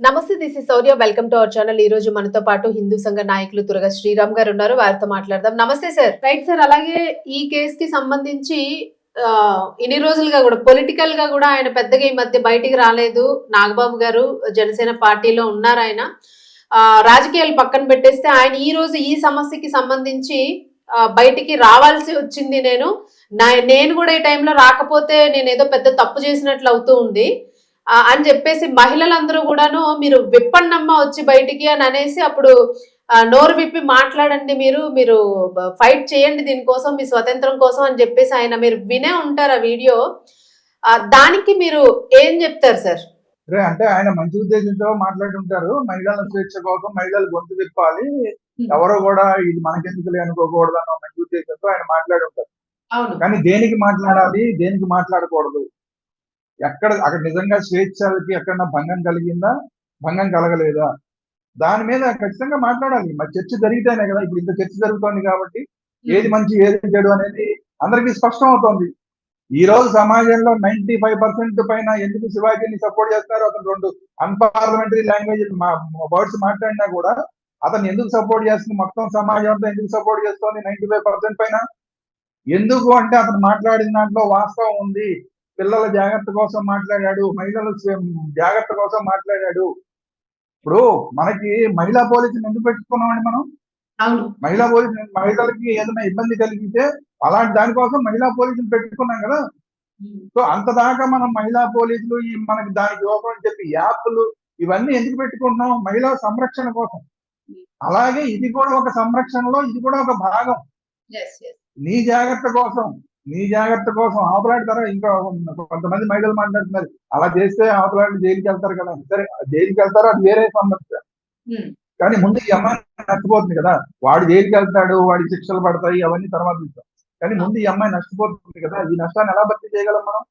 నమస్తే this is Sourya welcome to our channel ఈ రోజు మనతో పాటు హిందూ సంఘ నాయకులు తురగ శ్రీరామ్ గారు ఉన్నారు. వారితో మాట్లాడదాం. నమస్తే సార్ రైట్ సార్ అలాగే ఈ కేసు కి సంబంధించి ఇన్ని రోజులుగా కూడా పొలిటికల్గా కూడా ఆయన పెద్దగా ఈ మధ్య బయటికి రాలేదు. నాగబాబు గారు జనసేన పార్టీలో ఉన్నారు ఆయన. రాజకీయాలు పక్కన పెట్టేస్తే ఆయన ఈ రోజు ఈ సమస్యకి సంబంధించి బయటికి రావాల్సి వచ్చింది నేను. నా- నేను కూడా ఈ టైంలో రాకపోతే నేను ఏదో పెద్ద తప్పు చేసినట్లు అవుతూ ఉంది. అని చెప్పేసి మహిళలందరూ కూడాను మీరు విప్పన్నమ్మ వచ్చి బయటికి అని అనేసి అప్పుడు నోరు విప్పి మాట్లాడండి మీరు మీరు ఫైట్ చేయండి దీనికోసం మీ స్వతంత్రం కోసం అని చెప్పేసి ఆయన మీరు వినే ఉంటారు ఆ వీడియో. దానికి మీరు ఏం చెప్తారు సార్? అంటే ఆయన మంచి ఉద్దేశంతో మాట్లాడుతుంటారు. మహిళల స్వేచ్ఛ కోసం మహిళలు గొంతు విప్పాలి. ఎవరు కూడా ఇది మనకెందుకులే అనుకోకూడదు అన్న మంచి ఉద్దేశంతో ఆయన మాట్లాడుంటారు. అవును. కానీ దేనికి మాట్లాడాలి? దేనికి మాట్లాడకూడదు? ఎక్కడ అక్కడ నిజంగా స్వేచ్ఛకి ఎక్కడ భంగం కలిగిందా? భంగం కలగలేదా? దాని మీద ఖచ్చితంగా మాట్లాడాలి. మరి చర్చ జరిగితేనే కదా ఇప్పుడు ఇంత చర్చ జరుగుతోంది కాబట్టి ఏది మంచి ఏది చెడు అనేది అందరికీ స్పష్టం అవుతోంది. ఈ రోజు సమాజంలో నైన్టీ ఫైవ్ పర్సెంట్ పైన ఎందుకు శివాజీని సపోర్ట్ చేస్తారు అతను రెండు అన్పార్లమెంటరీ లాంగ్వేజ్ వర్డ్స్ మాట్లాడినా కూడా అతను ఎందుకు సపోర్ట్ చేస్తుంది? మొత్తం సమాజం అంతా ఎందుకు సపోర్ట్ చేస్తుంది నైన్టీ ఫైవ్ పర్సెంట్ పైన? ఎందుకు అంటే అతను మాట్లాడిన దాంట్లో వాస్తవం ఉంది. పిల్లల జాగ్రత్త కోసం మాట్లాడాడు మహిళల జాగ్రత్త కోసం మాట్లాడాడు. ఇప్పుడు మనకి మహిళా పోలీసుని ఎందుకు పెట్టుకున్నామండి మనం? మహిళా పోలీసు మహిళలకి ఏదైనా ఇబ్బంది కలిగితే అలాంటి దానికోసం మహిళా పోలీసులు పెట్టుకున్నాం కదా? సో అంత దాకా మనం మహిళా పోలీసులు ఈ మనకి దానికి యోగం అని చెప్పి యాప్లు ఇవన్నీ ఎందుకు పెట్టుకుంటున్నాం? మహిళా సంరక్షణ కోసం. అలాగే ఇది కూడా ఒక సంరక్షణలో ఇది కూడా ఒక భాగం. నీ జాగ్రత్త కోసం. నీ జాగ్రత్త కోసం ఆపలాడతారా ఇంకా కొంతమంది మహిళలు మాట్లాడుతున్నారు. అలా చేస్తే ఆపలాడి జైలుకి వెళ్తారు కదా. సరే జైలుకి వెళ్తారా? అది వేరే సమస్య కానీ ముందు ఈ అమ్మాయి నష్టపోతుంది కదా. వాడు జైలుకి వెళ్తాడు వాడి శిక్షలు పడతాయి అవన్నీ తర్వాత విషయం కానీ ముందు ఈ అమ్మాయి నష్టపోతుంది కదా. ఈ నష్టాన్ని ఎలా భర్తీ చేయగలం మనం?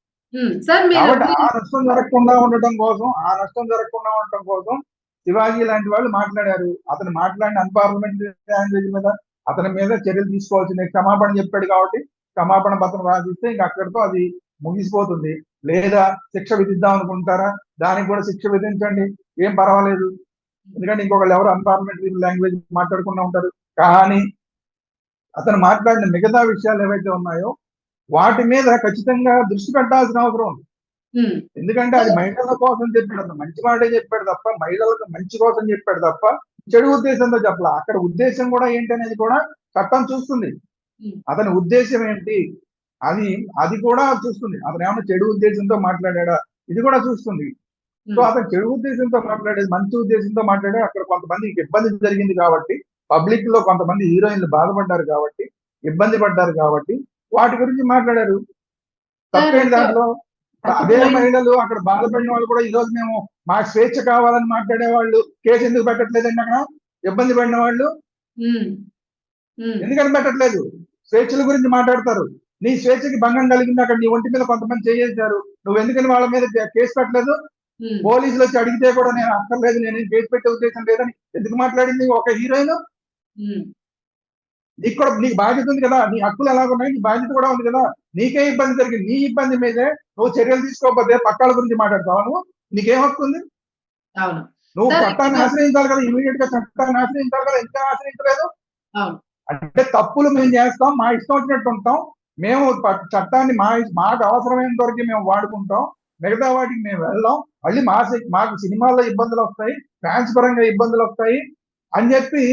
కాబట్టి ఆ నష్టం జరగకుండా ఉండటం కోసం ఆ నష్టం జరగకుండా ఉండటం కోసం శివాజీ లాంటి వాళ్ళు మాట్లాడారు. అతను మాట్లాడిన అన్పార్లమెంటరీ లాంగ్వేజ్ మీద అతని మీద చర్యలు తీసుకోవాల్సింది. క్షమాపణ చెప్పాడు కాబట్టి క్షమాపణ పత్రం రాసిస్తే ఇంకా అక్కడితో అది ముగిసిపోతుంది. లేదా శిక్ష విధిద్దాం అనుకుంటారా? దానికి కూడా శిక్ష విధించండి. ఏం పర్వాలేదు. ఎందుకంటే ఇంకొకళ్ళు ఎవరు అన్పార్లమెంటరీ లాంగ్వేజ్ మాట్లాడకుండా ఉంటారు. కానీ అతను మాట్లాడిన మిగతా విషయాలు ఏవైతే ఉన్నాయో వాటి మీద ఖచ్చితంగా దృష్టి పెట్టాల్సిన అవసరం ఉంది. ఎందుకంటే అది మహిళల కోసం చెప్పాడు అతను. మంచి మాటే చెప్పాడు తప్ప మహిళలకు మంచి కోసం చెప్పాడు తప్ప చెడు ఉద్దేశంతో చెప్పాల. అక్కడ ఉద్దేశం కూడా ఏంటి అనేది కూడా చట్టం చూస్తుంది. అతని ఉద్దేశం ఏంటి? అది అది కూడా చూస్తుంది. అతను ఏమన్నా చెడు ఉద్దేశంతో మాట్లాడా ఇది కూడా చూస్తుంది. సో అతను చెడు ఉద్దేశంతో మాట్లాడేది మంచి ఉద్దేశంతో మాట్లాడే అక్కడ కొంతమందికి ఇబ్బంది జరిగింది కాబట్టి పబ్లిక్లో కొంతమంది హీరోయిన్లు బాధపడ్డారు కాబట్టి ఇబ్బంది పడ్డారు కాబట్టి వాటి గురించి మాట్లాడారు. తప్పేంటి దాంట్లో? అదే మహిళలు అక్కడ బాధపడిన వాళ్ళు కూడా ఈ రోజు మేము మా స్వేచ్ఛ కావాలని మాట్లాడే వాళ్ళు కేసు ఎందుకు పెట్టట్లేదండి అక్కడ? ఇబ్బంది పడిన వాళ్ళు? ఎందుకని పెట్టట్లేదు స్వేచ్ఛల గురించి మాట్లాడతారు. నీ స్వేచ్ఛకి భంగం కలిగింది అక్కడ నీ ఒంటి మీద కొంతమంది చేయించారు. నువ్వు ఎందుకని వాళ్ళ మీద కేసు పెట్టలేదు? పోలీసులు వచ్చి అడిగితే కూడా నేను అక్కర్లేదు నేను కేసు పెట్టే ఉద్దేశం లేదని ఎందుకు మాట్లాడింది ఒక హీరోయిన్? నీకు కూడా నీకు బాధ్యత ఉంది కదా నీ హక్కులు ఎలా ఉన్నాయి నీ బాధ్యత కూడా ఉంది కదా. నీకే ఇబ్బంది జరిగింది నీ ఇబ్బంది మీదే నువ్వు చర్యలు తీసుకోకపోతే పక్కాల గురించి మాట్లాడతావా నువ్వు? నీకేం హక్కు ఉంది? అవును. నువ్వు చట్టాన్ని ఇప్పుడు- ఆశ్రయించాలి కదా ఇమీడియట్గా చట్టాన్ని ఆశ్రయించాలి కదా ఇంకా ఆశ్రయించలేదు? అవును. అంటే తప్పులు మేము చేస్తాం మా ఇష్టం వచ్చినట్టు ఉంటాం. మేము చట్టాన్ని మా మాకు అవసరమైనంత వరకు మేము వాడుకుంటాం. మిగతా వాటికి మేము వెళ్ళాం. మళ్ళీ మా మాకు సినిమాల్లో ఇబ్బందులు వస్తాయి ఫ్యాన్స్ పరంగా ఇబ్బందులు వస్తాయి. అని చెప్పి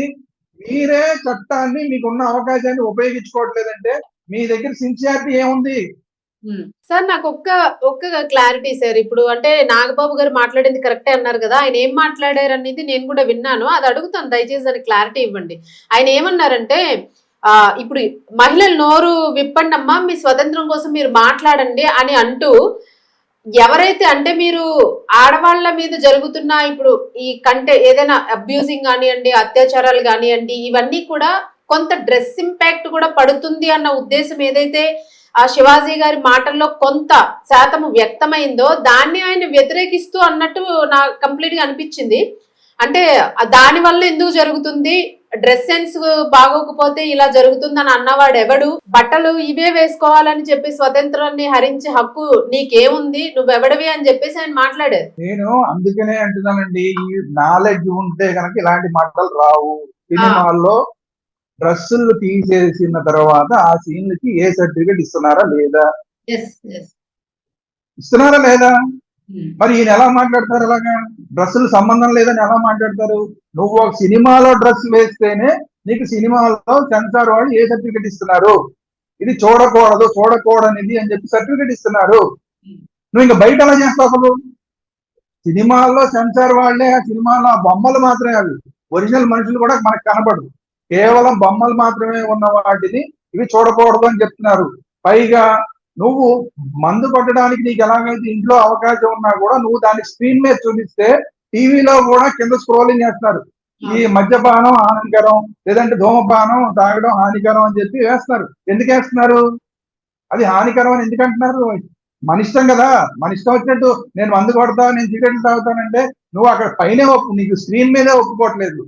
మీరే చట్టాన్ని మీకున్న అవకాశాన్ని ఉపయోగించుకోవట్లేదంటే మీ దగ్గర సిన్సియారిటీ ఏముంది? సార్ నాకు ఒక్క ఒక్క క్లారిటీ సార్. ఇప్పుడు అంటే నాగబాబు గారు మాట్లాడింది కరెక్టే అన్నారు కదా. ఆయన ఏం మాట్లాడారు అనేది నేను కూడా విన్నాను. అది అడుగుతాను. దయచేసి దానికి క్లారిటీ ఇవ్వండి. ఆయన ఏమన్నారంటే ఆ ఇప్పుడు మహిళలు నోరు విప్పండి అమ్మా మీ స్వతంత్రం కోసం మీరు మాట్లాడండి అని అంటూ ఎవరైతే అంటే మీరు ఆడవాళ్ళ మీద జరుగుతున్న ఇప్పుడు ఈ కంటే ఏదైనా అబ్యూజింగ్ కానివ్వండి అత్యాచారాలు కానివ్వండి ఇవన్నీ కూడా కొంత డ్రెస్ ఇంపాక్ట్ కూడా పడుతుంది అన్న ఉద్దేశం ఏదైతే ఆ శివాజీ గారి మాటల్లో కొంత శాతము వ్యక్తమైందో దాన్ని ఆయన వ్యతిరేకిస్తూ అన్నట్టు నా కంప్లీట్గా అనిపించింది. అంటే దాని వల్ల ఎందుకు జరుగుతుంది? డ్రెస్ సెన్స్ బాగోకపోతే ఇలా జరుగుతుందని అన్నవాడు ఎవడు? బట్టలు ఇవే వేసుకోవాలని చెప్పి స్వతంత్రాన్ని హరించి హక్కు నీకేముంది? నువ్వెవడివి అని చెప్పేసి ఆయన మాట్లాడారు. నేను అందుకనే అంటున్నానండి ఈ నాలెడ్జ్ ఉంటే కనుక ఇలాంటి మాటలు రావు. సినిమాల్లో డ్రెస్సులు తీసేసిన తర్వాత ఆ సీన్లకి ఏ సర్టిఫికెట్ ఇస్తున్నారా లేదా? ఇస్తున్నారా లేదా? మరి ఈయన ఎలా మాట్లాడతారు అలాగా? డ్రెస్సులు సంబంధం లేదని ఎలా మాట్లాడతారు? నువ్వు ఒక సినిమాలో డ్రెస్ వేస్తేనే నీకు సినిమాలో సెన్సార్ వాళ్ళు ఏ సర్టిఫికెట్ ఇస్తున్నారు? ఇది చూడకూడదు చూడకూడనిది అని చెప్పి సర్టిఫికెట్ ఇస్తున్నారు. నువ్వు ఇంకా బయట ఎలా చేస్తావు అసలు? సినిమాల్లో సెన్సార్ వాళ్ళే ఆ సినిమాలో ఆ బొమ్మలు మాత్రమే అవి. ఒరిజినల్ మనుషులు కూడా మనకు కనపడదు కేవలం బొమ్మలు మాత్రమే ఉన్న వాటిని ఇవి చూడకూడదు అని చెప్తున్నారు. పైగా నువ్వు మందు కొట్టడానికి నీకు ఎలాగైతే ఇంట్లో అవకాశం ఉన్నా కూడా నువ్వు దాన్ని స్క్రీన్ మీద చూపిస్తే టీవీలో కూడా కింద స్క్రోలింగ్ చేస్తున్నారు ఈ మద్యపానం హానికరం లేదంటే ధూమపానం తాగడం హానికరం అని చెప్పి వేస్తున్నారు ఎందుకు వేస్తున్నారు? అది హానికరం అని ఎందుకు అంటున్నారు? మన ఇష్టం కదా. మన ఇష్టం వచ్చినట్టు నేను మందు కొడతా నేను సిగరెట్లు తాగుతానంటే నువ్వు అక్కడ పైనే ఒప్పు నీకు స్క్రీన్ మీదే ఒప్పుకోవట్లేదు.